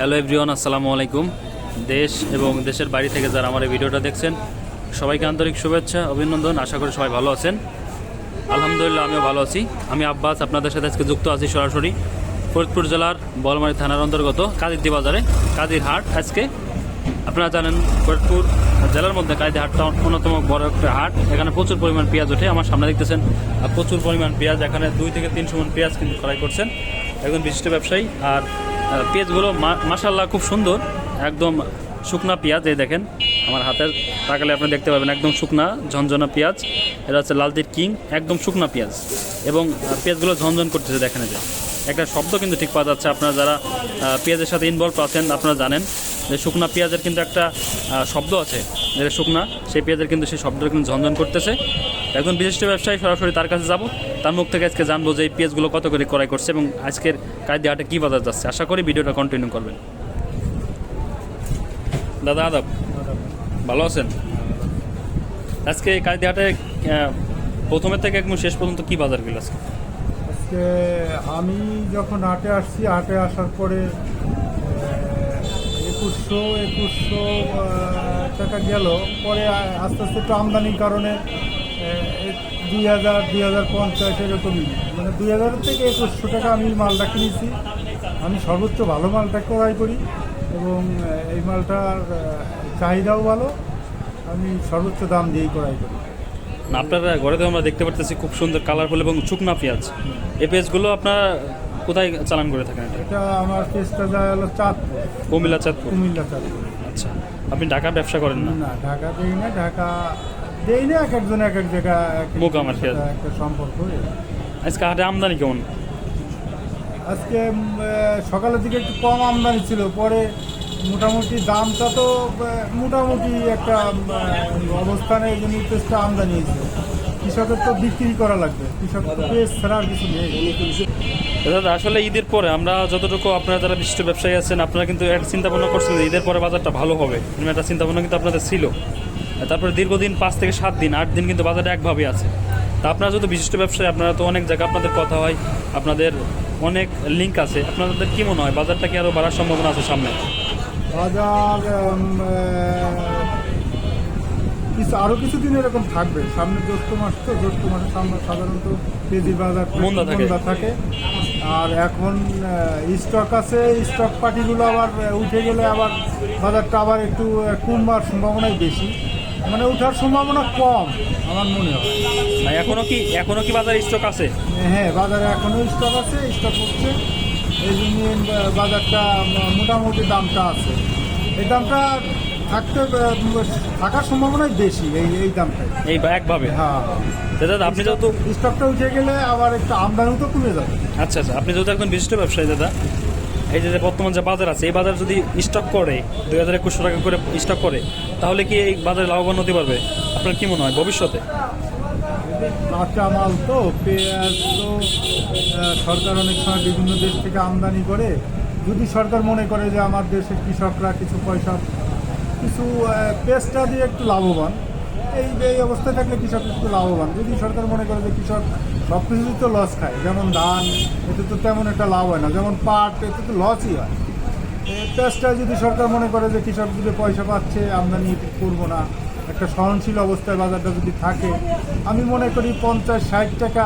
Hello everyone, আসসালামু আলাইকুম। দেশ এবং দেশের বাড়ি থেকে যারা আমার এই ভিডিওটা দেখছেন, সবাইকে আন্তরিক শুভেচ্ছা, অভিনন্দন, আশা করি সবাই ভালো আছেন। আলহামদুলিল্লাহ, আমিও ভালো আছি। আমি আব্বাস, আপনাদের সাথে আজকে যুক্ত আছি সরাসরি ফরিদপুর জেলার বলমারি থানার অন্তর্গত কাদিরদি বাজারে কাদির হাট আজকে আপনারা জানেন, ফরিদপুর জেলার মধ্যে কাদির হাটটা অন্যতম বড় একটা হাট। এখানে প্রচুর পরিমাণ পেঁয়াজ ওঠে। আমার সামনে দেখতেছেন প্রচুর পরিমাণ পেঁয়াজ। এখানে দুই থেকে তিনশো মন পেঁয়াজ কিন্তু ক্রয় করছেন। একজন বিশিষ্ট ব্যবসায়ী আর পেঁয়াজগুলো মা- মাশাল্লাহ খুব সুন্দর, একদম শুকনা পেঁয়াজ, এই দেখেন, আমার হাতের তাকালে আপনি দেখতে পাবেন, একদম শুকনা ঝনঝনা পেঁয়াজ, এটা হচ্ছে লালতির কিং, একদম শুকনা পেঁয়াজ, এবং পেঁয়াজগুলো ঝনঝন করতেছে, দেখেন যে, একটা শব্দ কিন্তু ঠিক পাওয়া যাচ্ছে, আপনারা যারা পেঁয়াজের সাথে ইনভলভ আছেন, আপনারা জানেন যে শুকনা পেঁয়াজের কিন্তু একটা শব্দ আছে যেটা শুকনা, সেই পেঁয়াজের কিন্তু সেই শব্দটা কিন্তু ঝনঝন করতেছে একজন বিশিষ্ট ব্যবসায়ী সরাসরি তার কাছে যাব। তার মুখ থেকে আজকে জানব যে এই পেঁয়াজগুলো কত করে ক্রয় করছে এবং আজকের কায়দি হাটে কী বাজার যাচ্ছে। আশা করি ভিডিওটা কন্টিনিউ করবেন। দাদা আদাব ভালো আছেন? আজকে এই কায়দি হাটে আহ, প্রথমের থেকে একদম শেষ পর্যন্ত কি বাজার গেল আজকে? আজকে আমি যখন হাটে আসছি হাটে আসার পরে একুশশো একুশশো টাকা গেল। পরে আস্তে আস্তে একটু আমদানির কারণে দুই হাজার দুই হাজার পঞ্চাশ এরকমই। মানে দুই হাজার থেকে একুশশো টাকা আমি মালটা কিনেছি। আমি সর্বোচ্চ ভালো মালটা ক্রয় করি এবং এই মালটার চাহিদাও ভালো। আমি সর্বোচ্চ দাম দিয়েই ক্রয় করি। না আপনার ঘরে তো আমরা দেখতে পারতেছি খুব সুন্দর কালারফুল এবং শুকনা পেঁয়াজ। এই পেঁয়াজগুলো আপনার কোথায় চালান করে থাকেন এটা? আমার কেসটা যায় হলো চাঁদপুর। কুমিল্লা চাঁদপুর। কুমিল্লা চাঁদপুর। আচ্ছা আপনি ঢাকার ব্যবসা করেন না? না ঢাকা দেই না ঢাকা দেই না এক একজন এক এক জায়গা খেয়াল। সাথে একটা সম্পর্ক আজকে হাটে আমদানি কেমন? আজকে সকালের দিকে একটু কম আমদানি ছিল পরে মোটামুটি দামটা তো মোটামুটি একটা অবস্থানে এই জন্য পেঁচটা আমদানি হয়েছে। কৃষকের তো বিক্রি করা লাগবে কৃষক তো পেঁচ ছাড়া আর কিছু নেই। দাদা আসলে ঈদের পরে আমরা যতটুকু আপনারা যারা বিশিষ্ট ব্যবসায়ী আছেন আপনারা কিন্তু একটা চিন্তা ভাবনা করছেন যে ঈদের পরে বাজারটা ভালো হবে। একটা চিন্তা ভাবনা কিন্তু আপনাদের ছিল। তারপরে দীর্ঘদিন পাঁচ থেকে সাত দিন আট দিন কিন্তু বাজারটা একভাবে আছে। তা আপনারা যদি বিশিষ্ট ব্যবসায়ী আপনারা তো অনেক জায়গায় আপনাদের কথা হয় আপনাদের অনেক লিঙ্ক আছে। আপনাদের কী মনে হয় বাজারটা কি আরও বাড়ার সম্ভাবনা আছে সামনে? বাজার কিছু আরও কিছুদিন এরকম থাকবে। সামনে জ্যৈষ্ঠ মাস তো জ্যৈষ্ঠ মাসে সাধারণত কেজি বাজার মন্দা থাকে। থাকে। আর এখন স্টক আছে স্টক পার্টিগুলো আবার উঠে গেলে আবার বাজারটা আবার একটু কমবার সম্ভাবনাই বেশি। মানে ওঠার সম্ভাবনা কম আমার মনে হয়। না এখনও কি এখনও কি বাজারে স্টক আছে? হ্যাঁ বাজারে এখনও স্টক আছে স্টক হচ্ছে। এই জন্য বাজারটা মোটামুটি দামটা আছে। এই দামটা থাকতে থাকার সম্ভাবনাই বেশি এই এই দামটাই। এই বা- একভাবে? হ্যাঁ। দাদা আপনি যেহেতু স্টকটা উঠে গেলে আবার একটু আমদানিও তো কমে যাবে। আচ্ছা আচ্ছা। আপনি যেহেতু একজন বিশিষ্ট ব্যবসায়ী দাদা এই যে বর্তমান যে বাজার আছে, এই বাজার যদি স্টক করে, দুই হাজার একুশশো টাকা করে স্টক করে, তাহলে কি এই বাজারে লাভবান হতে পারবে? আপনার কি মনে হয় ভবিষ্যতে? কাঁচা মাল তো, পেঁয়াজ তো সরকার অনেক সময় বিভিন্ন দেশ থেকে আমদানি করে। যদি সরকার মনে করে যে আমার দেশের কৃষকরা কিছু পয়সা, কিছু পেস্টটা দিয়ে একটু লাভবান এই এই অবস্থায় থাকলে কৃষক একটু লাভবান। যদি সরকার মনে করে যে কৃষক সব কিছুতেই তো লস খায় যেমন ধান এতে তো তেমন একটা লাভ হয় না যেমন পাট এতে তো লসই হয়। পেঁয়াজটা যদি সরকার মনে করে যে কৃষক যদি পয়সা পাচ্ছে আমদানি করব না একটা সহনশীল অবস্থায় বাজারটা যদি থাকে আমি মনে করি পঞ্চাশ ষাট টাকা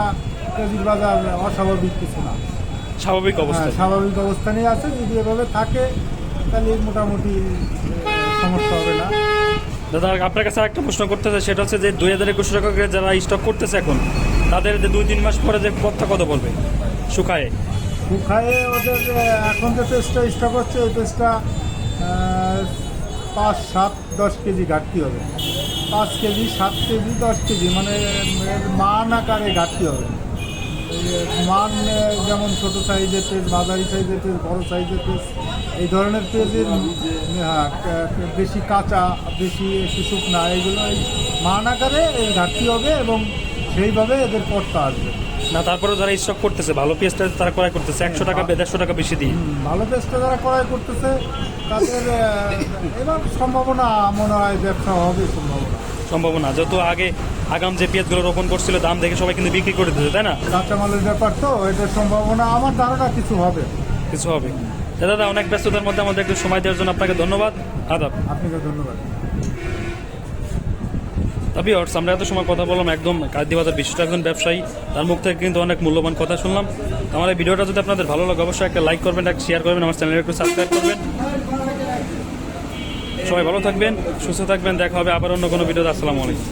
কেজির বাজার অস্বাভাবিক কিছু না। স্বাভাবিক অবস্থা। হ্যাঁ, স্বাভাবিক অবস্থানেই আছে যদি এভাবে থাকে তাহলে মোটামুটি সমস্যা হবে না। দাদা, আপনার কাছে একটা প্রশ্ন করতে চাই, সেটা হচ্ছে যে দুই হাজার একুশ টাকা যারা স্টক করতেছে এখন, তাদের যে দুই তিন মাস পরে যে কথা কত বলবে? শুকায় শুকায়ে ওদের এখন যে পেস্টটা স্টক হচ্ছে, ওই পেস্টটা পাঁচ, সাত, দশ কেজি ঘাটতি হবে। পাঁচ কেজি, সাত কেজি, দশ কেজি মানে মান আকারে ঘাটতি হবে। মান যেমন ছোট সাইজের পেজ মাঝারি সাইজের পেজ বড় সাইজের পেজ এই ধরনের পেজের হ্যাঁ বেশি কাঁচা বেশি একটু শুকনা এগুলো এই মান আকারে এই ঘাটতি হবে এবং সেইভাবে এদের পড়তে আসবে। না তারপরে যারা স্টক করতেছে ভালো পেঁয়াজটা তারা ক্রয় করতেছে একশো টাকা দেড়শো টাকা বেশি দিয়ে। ভালো পেস্টটা যারা ক্রয় করতেছে তাদের এবার সম্ভাবনা মনে হয় ব্যবসা হবে সম্ভাবনা। সম্ভাবনা যত আগে আগাম যে পেঁয়াজগুলো রোপণ করছিল দাম দেখে সবাই কিন্তু বিক্রি করে দিতে তাই না? কাঁচামালের ব্যাপার তো এটার সম্ভাবনা আমার ধারণা কিছু হবে। কিছু হবে। দাদা অনেক ব্যস্ততার মধ্যে আমাদের একটু সময় দেওয়ার জন্য আপনাকে ধন্যবাদ। আদাব। আপনাকে ধন্যবাদ। তবে অর্স আমরা এত সময় কথা বললাম একদম কার্দি বাজার বিশিষ্ট একজন ব্যবসায়ী তার মুখ থেকে কিন্তু অনেক মূল্যবান কথা শুনলাম। আমার এই ভিডিওটা যদি আপনাদের ভালো লাগে অবশ্যই একটা লাইক করবেন একটা শেয়ার করবেন আমার চ্যানেলে একটু সাবস্ক্রাইব করবেন। সবাই ভালো থাকবেন সুস্থ থাকবেন দেখা হবে আবার অন্য কোনো ভিডিওতে। আসসালামু আলাইকুম।